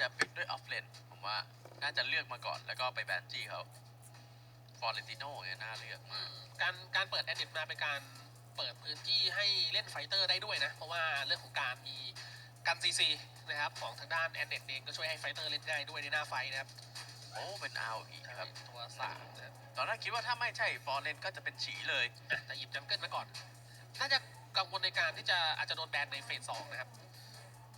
จะปิดด้วยออฟเลนผมว่าน่าจะเลือกมาก่อนแล้วก็ไปแบนจี้เขาฟอร์เรนติโน่เนี่ยน่าเลือกอืมากมการการเปิดแอดเดมาเป็นการเปิดพื้นที่ให้เล่นไฟเตอร์ได้ด้วยนะ เพราะว่าเรื่องของการมีกันซีซีนะครับของทางด้านแอนเน็ตเองก็ช่วยให้ไฟเตอร์เล่นได้ด้วยในหน้าไฟนะครับ โอ้ เป็นเอาอีกครับตัวสามนะครับตอนแรกคิดว่าถ้าไม่ใช่ฟอร์เรนก็จะเป็นฉีเลยอะแต่หยิบจังเกิลมาก่อน น่าจะกังวลในการที่จะอาจจะโดนแบนในเฟสสองนะครับ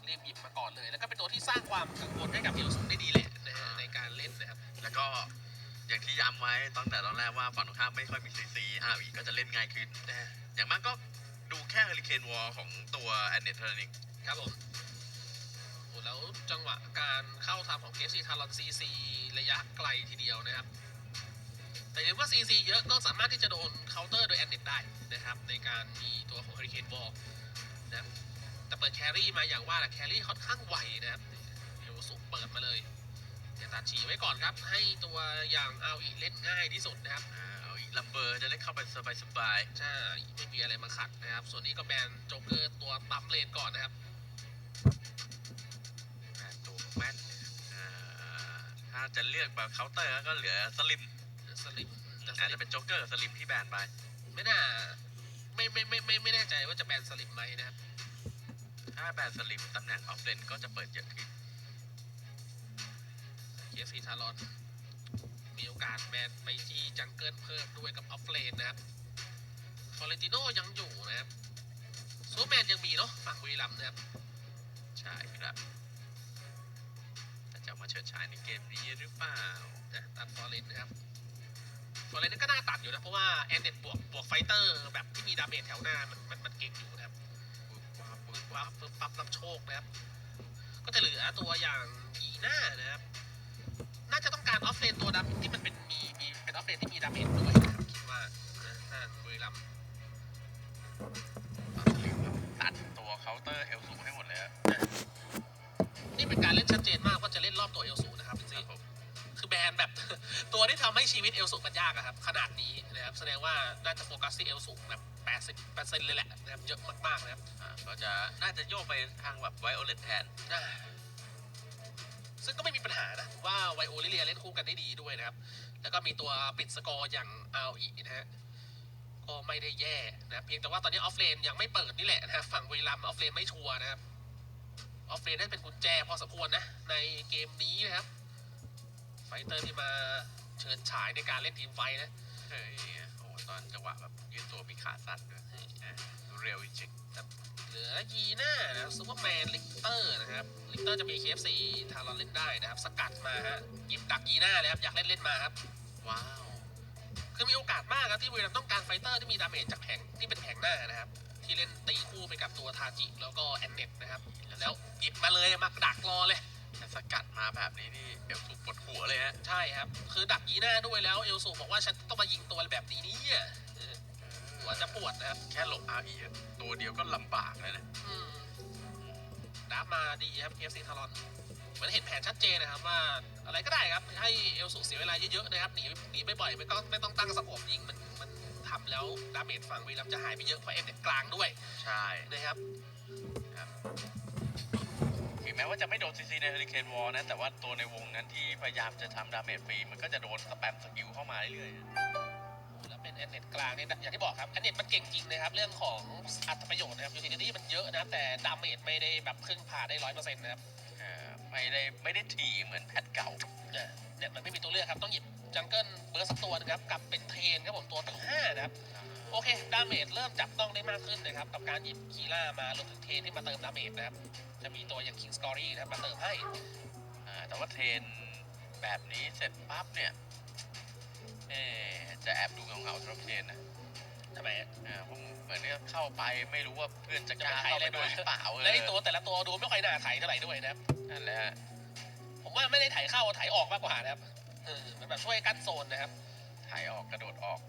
รีบหยิบมาก่อนเลย แล้วก็เป็นตัวที่สร้างความกังวลให้กับเอลซุนได้ดีเลยนะฮะในการเล่นนะครับแล้วก็อย่างที่ย้ำไว้ตั้งแต่ตอนแรกว่าฝั่งตรงข้ามไม่ค่อยมีซีซีอาวีก็จะเล่นง่ายขึ้นนะฮะอย่างมากก็ดูแค่เฮลิเคนวอลของตัวแอนเนตเทอร์นิกครับผมโอ้แล้วจังหวะการเข้าทำของเกฟซีทารอนซีซีระยะไกลทีเดียวนะครับ แต่เห็นว่าซีซีเยอะก็สามารถที่จะโดนเคาน์เตอร์โดยแอนเน็ตได้นะครับ ในการมีตัวของเฮริเคนวอลนะ แต่เปิดแครี่มาอย่างว่าแหละแครี่ค่อนข้างไวนะครับเดี๋ยวสุเปิดมาเลยเดี๋ยวตัดฉีไว้ก่อนครับ ให้ตัวอย่างเอาอีเล่นง่ายที่สุดนะครับอ่าเอาอีกลัมเบอร์จะได้เข้าไปสบายสบายใช่ไม่มีอะไรมาขัดนะครับ ส่วนนี้ก็แบนโจ๊กเกอร์ตัวปั๊มเลนก่อนนะครับๆแม่นตัวแม่นอ่าถ้าจะเลือกแบบเคาน์เตอร์ก็เหลือสลิมสลิมแต่สอาจลิจะมเป็นโจ๊กเกอร์กับสลิมที่แบนไป ไม่น่า ไม่ไม่ไม่ไม่ไม่แน่ใจว่าจะแบนสลิมไหมนะครับ ถ้าแบนสลิมตำแหน่งออฟเลนก็จะเปิดเยอะขึ้นเคฟีทารอน มีโอกาสแบนไปที่จังเกิลเพิ่มด้วยกับออฟเลนนะครับฟอเรนติโนยังอยู่นะครับซูแมนยังมีเนาะฝั่งบุรีรัมย์นะครับ ใช่ครับแต่จะมาเฉิดฉายในเกมนี้หรือเปล่านะตัดฟอเรนนะครับฟอเรนนี่ก็น่าตัดอยู่นะ เพราะว่าแอนเดดบวกบวกไฟเตอร์แบบที่มีดาเมจแถวหน้ามันมันมันเก่งอยู่นะครับ ว้าบปุ๊บปั๊ว้าบบปึ๊บปั๊บรับโชคนะครับ ก็จะเหลือตัวอย่างอีหน้านะครับ น่าจะต้องการออฟเลนตัวดำที่มันเป็นมีมีเป็นออฟเลนที่มีดาเมจด้วยนะครับคิดว่านะทางบุรีรัมย์สลิมครับตัดตัวเคาน์เตอร์เอลสูให้หมดเลยครับนี่เป็นการเล่นชัดเจนมากว่าจะเล่นรอบตัวเอลสูนะครับจคริรับงผมๆคือแบนแบบตัวที่ทำให้ชีวิตเอลสูมันยากอะครับ ขนาดนี้นะครับแสดงว่าน่าจะโฟกัสที่เอลสูแบบ 80%เลยแหละนะครับเยอะมากๆนะครับอ่าก็จะน่าจะโยกไปทางแบบไวโอเลตแทน อ่าซึ่งก็ไม่มีปัญหานะผมว่าไวโอลิเลียเล่นคู่กันได้ดีด้วยนะครับ แล้วก็มีตัวปิดสกอร์อย่างเอาอีนะฮะก็ไม่ได้แย่นะเพียงแต่ว่าตอนนี้ออฟเลนยังไม่เปิดนี่แหละนะฝั่งบุรีรัมออฟเลนไม่ชัวร์นะครับออฟเลนได้เป็นกุญแจพอสมควรนะ ในเกมนี้นะครับ ไฟเตอร์ที่มาเชิญฉายในการเล่นทีมไฟนะเฮ้ย ตอนจังหวะแบบยืดตัวมีขาสั้นด้วยอ่าเร็วจริงเหลือยีน่านะครับซูเปอร์แมนลิกเตอร์นะครับลิกเตอร์จะมี KFC ทารอนเล่นได้นะครับ สกัดมาฮะหยิบดักยีน่าเลยครับ อยากเล่นเล่นมาครับ ว้าว คือมีโอกาสมากครับที่บุรีรัมย์ต้องการไฟเตอร์ที่มีดาเมจจากแผงที่เป็นแผงหน้านะครับ ที่เล่นตีคู่ไปกับตัวทาจิแล้วก็แอนเน็ตนะครับ แล้วหยิบมาเลยมาดักรอเลยแต่สกัด แบบนี้นี่เอลสูปวดหัวเลยฮะใช่ครับ คือดักยีน่าด้วยแล้วเอลสูบอกว่าฉันต้องมายิงตัวแบบนี้เนี่ยเออหัวจะปวดนะครับแค่หลบอาอีตัวเดียวก็ลำบากแล้วนะอืมดับมาดีครับ KFC ทารอนเหมือนเห็นแผนชัดเจนนะครับว่าอะไรก็ได้ครับให้เอลสูเสียเวลาเยอะๆนะครับหนีหนีบ่อยๆไม่ต้องไม่ต้องตั้งสโคปยิงมันมันทำแล้วดาเมจฝั่งวีรัมย์จะหายไปเยอะเพราะเอ็นเน็ตกลางด้วยใช่นะครับ ถึงแม้ว่าจะไม่โดนซีซีในเฮลิเคนวอลนะ แต่ว่าตัวในวงนั้นที่พยายามจะทำดาเมจฟรีมันก็จะโดนสแปมสกิลเข้ามาเรื่อยแล้วเป็นแอนเน็ตกลางเนี่ยอย่างที่บอกครับแอนเน็ตมันเก่งจริงนะครับ เรื่องของอัตประโยชน์นะครับยูทิลิตี้มันเยอะนะครับแต่ดาเมจไม่ได้แบบพึ่งพาได้ร้อยเปอร์เซ็นต์นะครับๆอ่าไม่ได้ไม่ได้ถี่เหมือนแพทเก่าเนี่ยเนี่ยมันไม่มีตัวเลือกครับต้องหยิบจังเกิลเบิร์สสักตัวหนึงครับกับเป็นเทรนครับผมตัวที่ห้านะครับโอเคดาเมจเริ่มจับต้องได้มากขึ้นนะครับกับการหยิบคีล่ามารวมถึงเทรนที่มาเติมดาเมจนะครับ จะมีตัวอย่างคิงสกอรี่นะครับมาเติมให้อ่าแต่ว่าเทรนแบบนี้เสร็จปั๊บเนี่ยเอ๊ะจะแอบดูเหงาๆสำหรับเทรนนะทำไมอ่าผมเหมือนเนี่ยเข้าไปไม่รู้ว่าเพื่อนจะจะกไปล้าไถ่เข้าอะไรไปด้วยหรือเปล่าเอและอไอตัวแต่ละตัวดูไม่ค่อยน่าไถ่เท่าไหร่ด้วยนะครับนั่นแหละฮะผมว่าไม่ได้ไถ่เข้าไถ่ออกมากกว่านะครับเออมันแบบช่วยกั้นโซนนะครับถ่ายออกกระโดดออก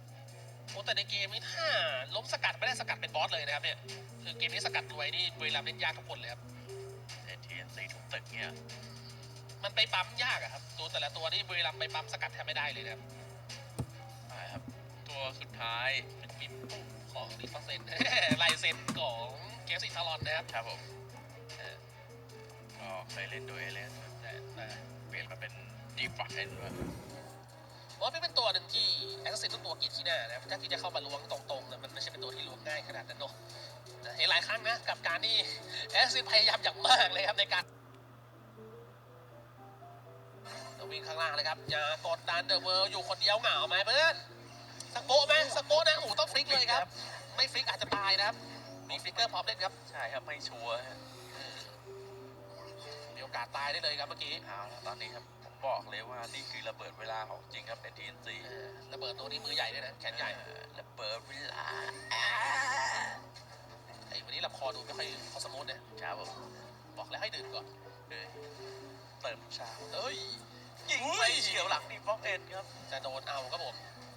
โอ้แต่ในเกมนี้ถ้าล้มสกัดไม่ได้สกัดเป็นบอสเลยนะครับเนี่ยคือเกมนี้สกัดรวยนี่บุรีรัมย์เล่นยากทุกคนเลยครับแต่ ทีนซีทุกตึกเนี่ยมันไปปั๊มยากอะครับ ตัวแต่ละตัวนี่บุรีรัมย์ไปปั๊มสกัดแทบไม่ได้เลยนะครับใช่ครับ ตัวสุดท้ายเป็นมิมของดิฟเซน ลายเซ็นของเกมสิทารอนนะครับครับผมเออก็เคยเล่นโดยเอเลสแต่แต่แต่เปลี่ยนมาเป็นดีฟายด้วยเพราะว่าเป็นตัวหนึ่งที่แอสซิสทุกตัวกรีดที่หน้านะครับถ้าคิดจะเข้ามาล้วงตรงๆเนี่ยมันไม่ใช่เป็นตัวที่ล้วงง่ายขนาดนั้นเนอะแต่เห็นหลายครั้งนะกับการที่แอสซิสพยายามอย่างมากเลยครับในการ จะวิ่งข้างล่างเลยครับอย่ากดดันเดอะเวิร์อยู่คนเดียวเหงาไหมเพื่อนสกโกะไหมสกโกะนะโอ้โหต้องฟลิกเลยครับ ไม่ฟลิกอาจจะตายนะครับ มีฟลิกเกอร์พร้อมเล่นครับใช่ครับไม่ชัวร์ฮะมีโอกาสตายได้เลยครับเมื่อกี้เอาละตอนนี้ครับผมบอกเลยว่านี่คือระเบิดเวลาของจริงครับเป็นทีนซีเออระเบิดตัวนี้มือใหญ่ด้วยนะแขนใหญ่ระเบิดเวลาไอ้วันนี้ลำคอดูไม่ค่อยเข้าสมูทเนี่ยครับผมบอกแล้วให้ดื่มก่อนเอ้ยเติมชาเอ้ย ยิงไปเฉียวหลังดีฟ็อกเอ็นครับจะโดนเอาครับผม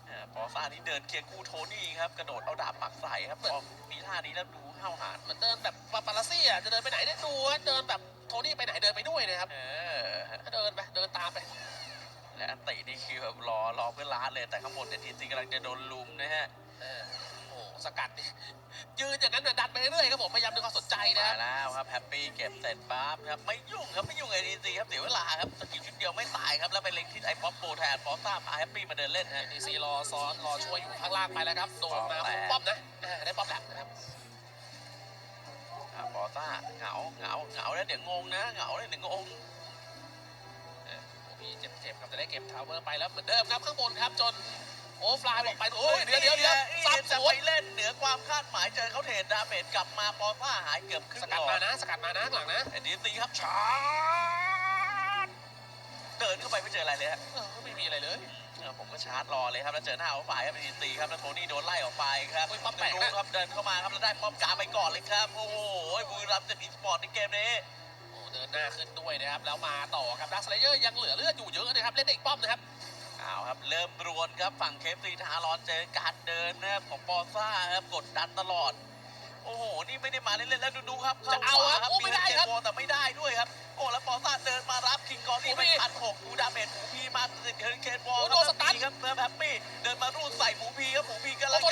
อ่าปอซ่านี่เดินเคียงคู่โทนี่ครับกระโดดเอาดาบปักใส่ครับพอมีท่านี้แล้วดูห้าวหาญเหมือนเดินแบบปาปาลาซี่อะจะเดินไปไหนเนี่ยดูว่าเดินแบบโทนี่ไปไหนเดินไปด้วยนะครับเออถ้าเดินไปเดินตามไปและอันตินี่คือแบบรอรอเพื่อนล้านเลยแต่ข้างบนเนี่ยทีนซีกำลังจะโดนลุมนะฮะเออโอ้โห สกัดดิยืนอย่างนั้นเนี่ยดันไปเรื่อยครับผมพยายามดึงความสนใจนะมาแล้วครับแฮปปี้เก็บเสร็จปั๊บครับไม่ยุ่งครับไม่ยุ่งไอทีซีครับเสียเวลาครับสกิลชุดเดียวไม่ตายครับแล้วไปเล็งที่ไอ้ป๊อปโปแทนป๊อปซ่าพาแฮปปี้มาเดินเล่นฮะดีซีรอซ้อนรอช่วยอยู่ข้างล่างไปแล้วครับโดนมาคุมป้อมนะเออได้ป้อมแหลกนะครับอ่าปอซ่าเหงาเหงาเหงาแล้วเดี๋ยวงงนะเหงาแล้วเดี๋ยวงงเออโอ้มีเจ็บๆครับจะได้เก็บทาวเวอร์ไปแล้วเหมือนเดิมครับข้างบนครับจนโอ้ฟลายบอกไปโอ้ยเดี๋ยวเดี๋ยวเดี๋ยวนี่ซับจะส ความคาดหมายเจอเขาเทรดดาเมจกลับมาปอซ่าหายเกือบครึ่งสกัดหลอมานะ สกัดมานะข้างหลังนะไอ้ดีซีครับชาร์จเดินเข้าไปไม่เจออะไรเลยฮะเออไม่มีอะไรเลยเออผมก็ชาร์จรอเลยครับแล้วเจอหน้าเขาฝ่ายครับดีซีครับแล้วโทนี่โดนไล่ออกไปครับโอ้ยป๊อปแตกดูนะครับเดินเข้ามาครับแล้วได้ป้อมกลางไปก่อนเลยครับ โอ้โหบุรีรัมย์จะอีสปอร์ตในเกมนี้โอ้เดินหน้าขึ้นด้วยนะครับแล้วมาต่อครับดักสไลเดอร์ยังเหลือเลือดอยู่เยอะนะครับเล่นได้อีกป้อมนะครับ เอาครับ เริ่มรวนครับฝั่งเคฟซีทารอนเจอการเดินนะครับของปอซ่าครับกดดันตลอด โอ้โห นี่ไม่ได้มาเล่นๆแล้วดูๆครับจะเอาครับขวโอ้ไม่ได้ครับเจแต่ไม่ได้ด้วยครับ โอ้แล้วปอซ่าเดินมารับคิงกอรี่โอ้ไปพี่พันหกดูดาเมจหมูพีมาติดเฮอริเคนวอลโอ้โดนสตันครับเริ่มแฮปปี้เดินมารูดใส่หมูพีครับหมูพีกำลังโอ้โ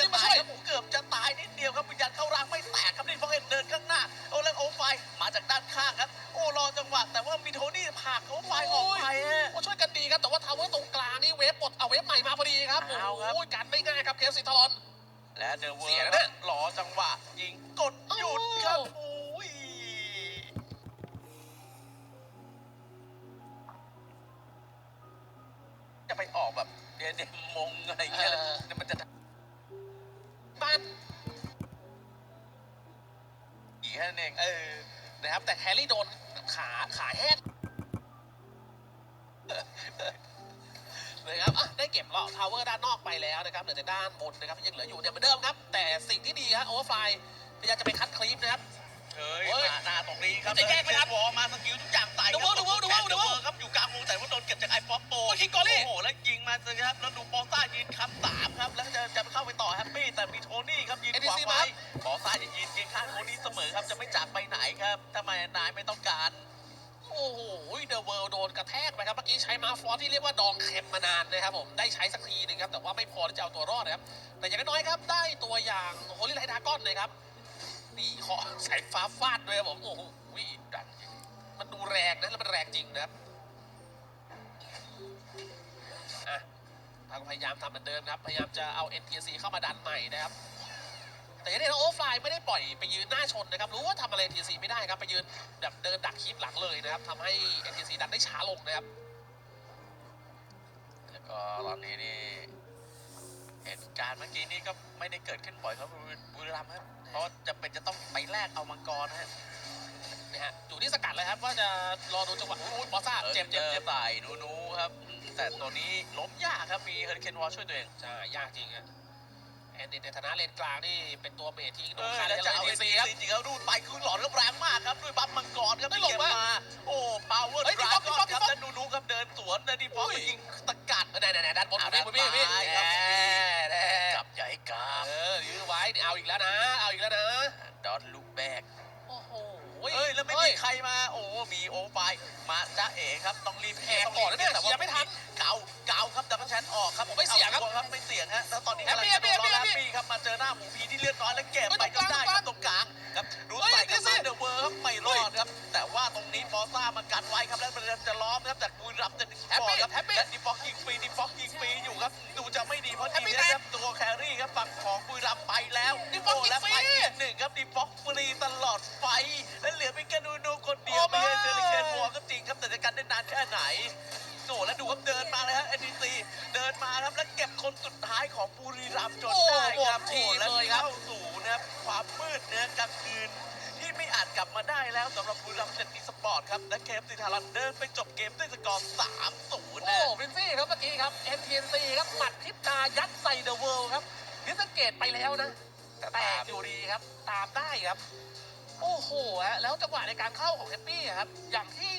ทจะ จะไปออกแบบเดนเดมงอะไรอย่างเงี้ยเออ แล้วมันจะบ้านอีกแค่นั้นเองเออนะครับแต่แฮร์รี่โดนขาขาแห้งนะครับอะได้เก็บเลาะทาวเวอร์ด้านนอกไปแล้วนะครับเหลือแต่ด้านบนนะครับที่ยังเหลืออยู่เนี่ยเหมือนเดิมครับ แต่สิ่งที่ดีครับโอเวอร์ไฟพยายามจะไปคัดคลิปนะครับ เฮ้ยเฮ้ย มาหน้าตรงนี้ครับจะแยกไหมครับวอลมาสกิลทุกอย่างใส่ครับดูเวิร์ดูเวิร์ดูเวิร์ดูเวิร์ครับอยู่กลางวงแต่ว่าโดนเก็บจากไอ้ป๊อปโปโอ้ยคิกกอรี่ โอ้โหแล้วยิงมาเลยครับแล้วดูปอซ่ายืนคำสามครับแล้วจะจะเข้าไปต่อแฮปปี้แต่มีโทนี่ครับยืนขวาง NDC ไว้มาปอซ่าจะยืนเคียงข้างโทนี่เสมอครับจะไม่จากไปไหนครับทำไมนายไม่ต้องการ โอ้โหเดอะเวิลด์โดนกระแทกไปครับ เมื่อกี้ใช้มาฟอสที่เรียกว่าดองเข็มมานานนะครับผม ได้ใช้สักทีหนึงครับ แต่ว่าไม่พอที่จะเอาตัวรอดนะครับ แต่อย่างน้อยๆครับ ได้ตัวอย่างโฮลิไลท์ดากอนนะครับ นี่ขอสายฟ้าฟาดด้วยครับผมโอ้โหดันจริงมันดูแรงนะแล้วมันแรงจริงนะครับอะทางพยายามทำเหมือนเดิมครับ พยายามจะเอา NTC เข้ามาดันใหม่นะครับแต่อย่างนี้โอเวอร์ไฟล์ไม่ได้ปล่อยไปยืนหน้าชนนะครับ รู้ว่าทำอะไร NTC ไม่ได้ครับ ไปยืนแบบเดินดักคลิปหลังเลยนะครับทำให้ NTC ดันได้ช้าลงนะครับ แล้วก็ตอนนี้นี่เหตุการณ์เมื่อกี้นี่ก็ไม่ได้เกิดขึ้นบ่อยครับบุรีรัมย์ครับ เพราะจะเป็นจะต้องไปแลกเอามังกรนะฮะนะฮะอยู่ที่สกัดเลยครับว่าจะรอดูจังหวะอุ้ยบอสซ่าเจ็บเจ็บเจ็บใส่นูนูครับอืมแต่ตัวนี้ล้มยากครับมีเฮอริเคนวอลช่วยตัวเองใช่ยากจริงอะแอนดิในฐานะเลนกลางนี่เป็นตัวเมทที่โดเอนอขาดแล้วจะจะเอาเอาเอเอซีซีครับจริงๆแล้วรูดไปคือหลอดก็แรงมากครับด้วยบัฟมังกรครับไม่ที่หลเก็งบวะมาโอ้พาวเวอร์เฮ้ยดพี่ราป๊อปก้อนพี่ครับป๊อปแล้วนูนูครับเดินสวนเดินดีฟอสอุ้ยมายิงสกัดไหนไหนไหนด้านบนเอาพี่พี่พี่ด้านพี่ซ้ายครับแน่แน่จับใหญ่กราบเออยื้อไว้เนี่ยเอาอีกแล้วนะเอาอีก แล้วเด้อดอนลูกแบกโอ้โหเฮ้ยแล้วไม่มีใครมาโอ้มีโอไฟมาจ้าเอ๋ครับต้องรีบแหกก่อนแล้วเนี่ยแต่ว่าไม่ทันเก่าเก่าครับดับนั้ลแชนออกครับผมไม่เสียครับครับไม่เสียงฮะแล้วตอนนี้กำลังจะโดนล้อแฮปปี้ครับมาเจอหน้าหมูพีที่เลือดน้อยและแก่ไปก็ได้ครับตรงกลางครับดูใส่กันเดอะเวิร์คไม่รอดครับแต่ว่าตรงนี้ฟอซ่ามากันไว้ครับแล้วมันจะล้อมครับแต่กูรับแต่ดิบอกครับและดิฟอกกิงฟรีดิฟอกกิงฟรีอยู่ครับดูจะไหนึ่งครับดีฟ็อกฟรีตลอดไฟ และเหลือเพียงแค่ดูดูคนเดียวโอ้ไม่ใช่มาเซอริเคนหัวก็จริงครับแต่จะกันได้นานแค่ไหนโอ้แล้วดูครับเดินมาเลยฮะเอ็นดีซีเดินมาครับแล้วเก็บคนสุดท้ายของบุรีรัมย์จนได้ครับโอ้โหทีโอ้และเลยครับเข้าสู่นะครับความมืดเนี่ยกลางคืนที่ไม่อาจกลับมาได้แล้วสำหรับบุรีรัมย์เซนติสปอร์ตครับและเคฟซีทารันเดินไปจบเกมด้วยสกอร์3-0โอ้นะวินซี่ครับเมื่อกี้ครับ NTNC ครับหมัดพริบตายัดใส่เดอะเวิลด์ครับพิสเกตไปแล้วนะ แต่แตกอยู่ดีครับตามได้ครับ โอ้โหฮะแล้วจังหวะในการเข้าของเอปปี้ครับ อย่างที่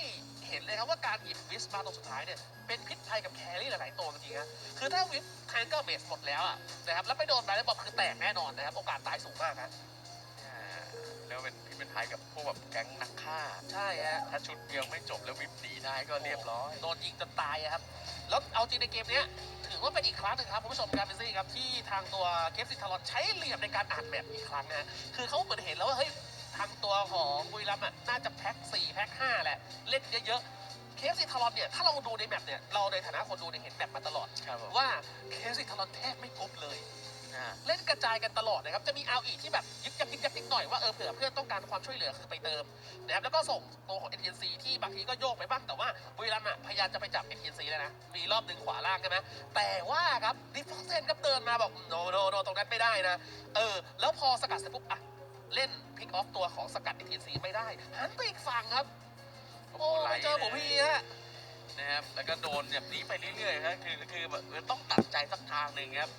เห็นเลยครับว่าการหยิบวิสมาตรงสุดท้ายเนี่ยเป็นพิษภัยกับแครี่หลาย ๆ ตัวจริงๆนะคือถ้าวิสแทงเกอร์เบสหมดแล้วอะนะครับแล้วไปโดนไบรท์บอลคือแตกแน่นอนนะครับ โอกาสตายสูงมากครับอ่าแล้วเป็นพี่เป็นไทยกับพวกแบบแก๊งนักฆ่า ใช่ฮะถ้าชุดเดียวไม่จบแล้ววิปหนีได้ก็เรียบร้อย โดนยิงจนตายอะครับ แล้วเอาจริงในเกมเนี้ยถือ ว่าเป็นอีกครั้งหนึงครับคุณผู้ชมการเป็นซี่ครับที่ทางตัวเคฟซิทารอนใช้เหลี่ยมในการอ่านแบบอีกครั้งนะคือเขาเหมือนเห็นแล้วว่าเฮ้ยทางตัวของบุรีรัมย์อะน่าจะแพ็ค4แพ็ค5แหละเล่นเยอะๆเคฟซิทารอนเนี่ยถ้าเราดูในแมปเนี่ยเราในฐานะคนดูเนี่ยเห็นแมปมาตลอดครับผมว่าเคฟซิทารอนแทบไม่กบเลยอ่า เล่นกระจายกันตลอดนะครับ จะมีเอาอีที่แบบยึกยักยึกยักนิดหน่อยว่าเออเผื่อเพื่อนต้องการความช่วยเหลือคือไปเติมนะครับแล้วก็ส่งตัวของ NTNC ที่บางทีก็โยกไปบ้างแต่ว่าบุรีรัมย์อะพยายามจะไปจับ NTNC แล้วนะ มีรอบดึงขวาล่างใช่ไหมแต่ว่าครับดิฟฟองเซนก็เดินมาบอกโนโนโนตรงนั้นไม่ได้นะ เออ แล้วพอสกัดเสร็จปุ๊บอะเล่นพิกออฟตัวของสกัด NTNC ไม่ได้หันไปอีกฝั่งครับโอ้ไปเจอหมูพี่ฮะนะครับแล้วก็โดนแบบนี้ไปเรื่อยๆครับคือคือแบบต้องตัดใจสักทางหนึ่งครับ